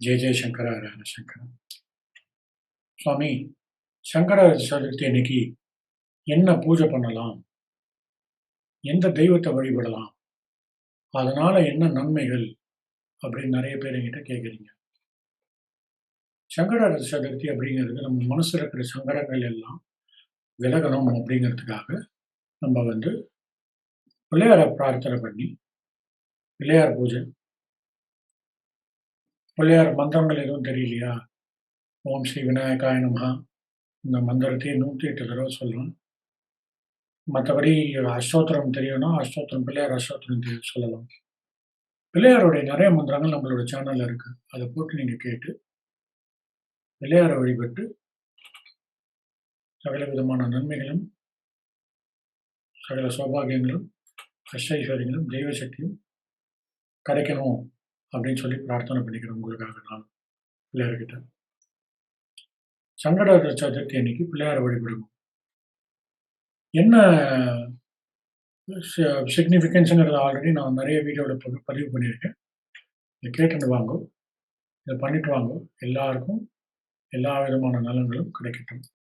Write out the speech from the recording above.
ஜெய ஜெய சங்கரா ஹர சங்கரா. சுவாமி சங்கரா சதுர்த்தி அன்னைக்கு என்ன பூஜை பண்ணலாம்? எந்த தெய்வத்தை வழிபடலாம்? அதனால என்ன நன்மைகள்? அப்படின்னு நிறைய பேர் என்கிட்ட கேட்குறீங்க சங்கர சதுர்த்தி அப்படிங்கிறது நம்ம மனசுல இருக்கிற சங்கடங்கள் எல்லாம் விலகணும் அப்படிங்கிறதுக்காக நம்ம வந்து பிள்ளையாரை பிரார்த்தனை பண்ணி பிள்ளையார் பூஜை பிள்ளையார் மந்திரங்கள் எதுவும் தெரியலையா? ஓம் ஸ்ரீ விநாயகாய நமஹா. இந்த மந்திரத்தையே நூற்றி எட்டு தடவை சொல்லணும் மற்றபடி அஷ்டோத்திரம் தெரியணும்னா அஷ்டோத்திரம் பிள்ளையார் அஷ்டோத்திரம் தெரிய சொல்லலாம். பிள்ளையாருடைய நிறைய மந்திரங்கள் நம்மளோட சேனலில் இருக்குது அதை போட்டு நீங்கள் கேட்டு பிள்ளையாரை வழிபட்டு சகல விதமான நன்மைகளும் சகல சௌபாகியங்களும் அஷ்டைஸ்வரியங்களும் தெய்வ சக்தியும் கிடைக்கணும். அப்படின்னு சொல்லி பிரார்த்தனை பண்ணிக்கிறேன் உங்களுக்காக நான் பிள்ளையார்கிட்ட. சங்கட சதுர்த்தி அன்னைக்கு பிள்ளையார் வழிபடுவோம். என்ன சிக்னிஃபிகன்ஸுங்கிறத ஆல்ரெடி நான் நிறைய வீடியோவில் பதிவு பதிவு பண்ணியிருக்கேன். இதை கேட்டுட்டு வாங்க. இதை பண்ணிட்டு வாங்க. எல்லாருக்கும் எல்லா விதமான நலன்களும் கிடைக்கட்டும்.